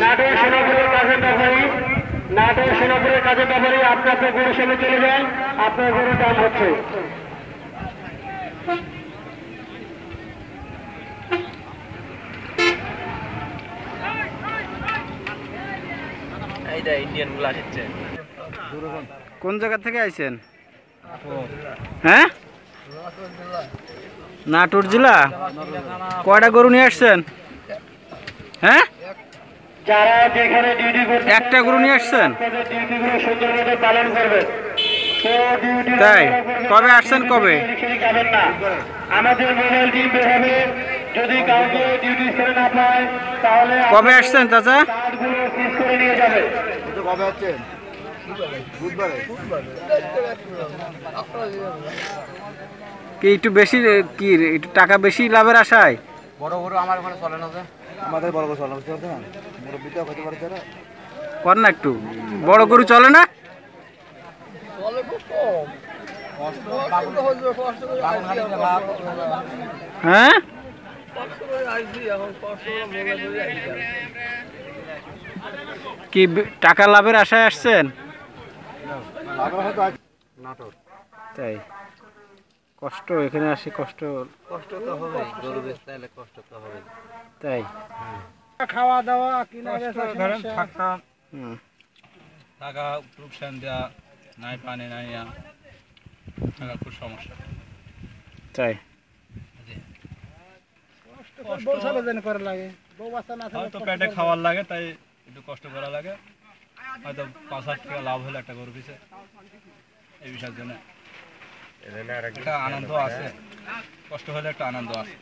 নাটোর সোনাপুরের কাজের ব্যাপারে নাটোর সোনাপুরের কাজের ব্যাপারে আপনি আপনার গরুর সামনে চলে যান আপনার গরুর দাম হচ্ছে। এই দে ইন্ডিয়ানগুলো আসছে। কোন জায়গা থেকে আইছেন? হ্যাঁ? নাটোর জেলা? কয়টা গরু নিয়ে আসছেন? হ্যাঁ? একটা গরু নিয়ে আসছেন? তাই? কবে আসছেন কবে? আমাদের মোবাইল টিম হবে। যদি কাউকে ডিউটি ছেড়ে না পায় তাহলে কবে আসছেন চাচা? করে নিয়ে যাবে। কি একটু বেশি কি একটু টাকা বেশি লাভের আশায়? বড় বড় আমার ওখানে চলে না আমাদের বড় করে চলা মুরব্বীটাও খেতে পারছে কর না একটু। বড় গরু চলে না? হ্যাঁ? কি টাকা লাভের আশায় আসছেন আমরা হয়তো আজ নাটোর তাই। কষ্ট এখানে আসে কষ্ট। কষ্ট তো হবে গরু বেচতে কষ্ট তো হবে তাই। খাওয়া দাওয়া কিনা ধরেন থাকা হুম, টাকা প্রুকশন দেওয়া নাই পানি নাই। টাকা খুব সমস্যা। তাই। বউ ছেলে যেন করে লাগে। বউ বাচ্চা না হয়তো পেটে খাওয়ার লাগে তাই একটু কষ্ট করা লাগে। হয়তো পাঁচ হাজার টাকা লাভ হলো একটা গরু পিছে এই বিষয়ের জন্য। একটা আনন্দ আছে। কষ্ট হলে একটা আনন্দ আছে।